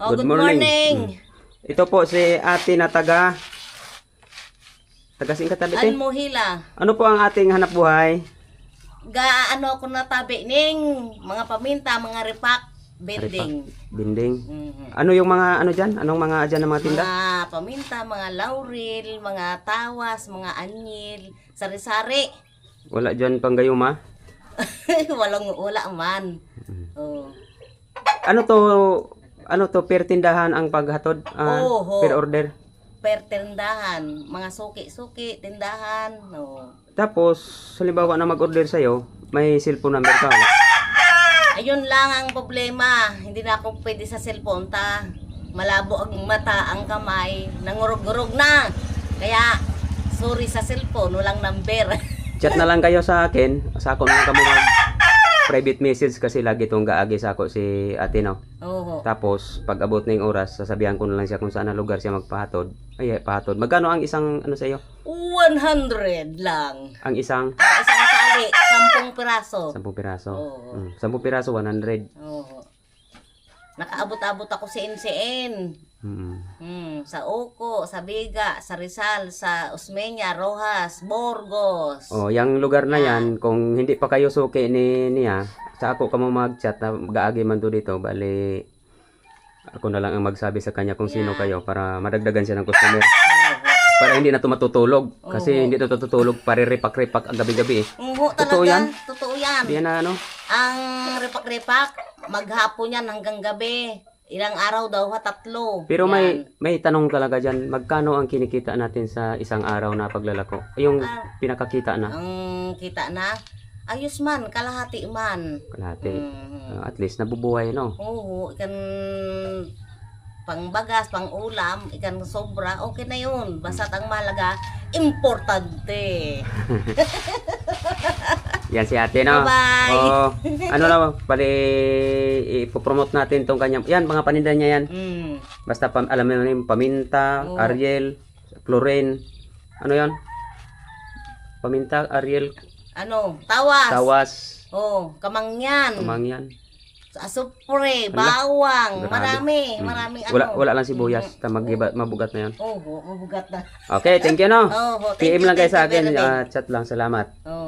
Oh, Good good, morning. morning. Ito po si ate na taga taga Singkatabi. An mo hila. Ano po ang ating hanap buhay? Ga ano ko natabi ning mga paminta, mga repak, bending. Binding. Mhm. Ano yung mga ano diyan? Anong mga diyan ng mga tinda? Mga paminta, mga laurel, mga tawas, mga anyil, sari-sari. Wala diyan panggayuma. Walang wala man. Mm. Oh. Ano to ano to per tindahan ang paghatod? Ah, Oo. per order. Per tindahan, mga suki-suki, tindahan. No. Tapos, halimbawa na mag-order sa'yo, may cellphone number ka. Ayun lang ang problema. Hindi na ako pwede sa cellphone ta. Malabo ang mata, ang kamay. Nangurog-urog na. Kaya, sorry sa cellphone, walang number. Chat na lang kayo sa akin. Sa ako na lang kamo mag private message kasi lagi itong gaagi sa ako si ate no. Oo. Tapos, pag abot na yung oras, sasabihan ko na lang siya kung saan ang lugar siya magpahatod. Ay, ay, pahatod. Magkano ang isang, ano sa iyo? 100 lang. Ang isang, Ang isang tali, 10 piraso. 10 piraso. Oo. Mm, 10 piraso, 100. Oo. Nakaabot-abot ako sa NCN. Mm. Hmm, sa Oko, sa Biga, sa Rizal, sa Osmeña, Rojas, Borgos. Oh, yung lugar na yan, kung hindi pa kayo suki ni niya, sa ako ka mo mag-chat na gaagi man to dito, bali ako na lang ang magsabi sa kanya kung sino kayo para madagdagan siya ng customer. Para hindi na to matutulog. Kasi hindi na to tutulog, pare repak-repak ang gabi-gabi eh. Oo, talaga. Totoo yan? Totoo yan. Hindi na ano. Ang repak-repak, maghapon yan hanggang gabi. Ilang araw daw, ha, tatlo. Pero Yan. may may tanong talaga dyan, magkano ang kinikita natin sa isang araw na paglalako? Yung Ah. pinakakita na, Ang kita na, ayos man, kalahati man. kalahati. Mhm. Uh, at least nabubuhay, no? Oo, ikan pangbagas, pang ulam, ikan sobra, okay na yun. Basta ang malaga, importante. Yan si ate, no? Bye-bye. Oo. ano na, bali, ipopromote natin tong kanyang, yan, mga paninda niya yan. Mm. Basta, pam, alam mo na yun, paminta, Oo. Ariel, Florin, ano yan? Paminta, Ariel, Ano, tawas. tawas, Oh, kamangyan. kamangyan. Asupre, bawang, grabe. marami, Mm. maraming Wala, ano. wala lang sibuyas, ta magiba, mabugat na yan. Oo, mabugat na. Okay, thank you, no? Oo, thank PM you, lang kayo thank sa you akin, very much. ah, chat lang, salamat. Oo.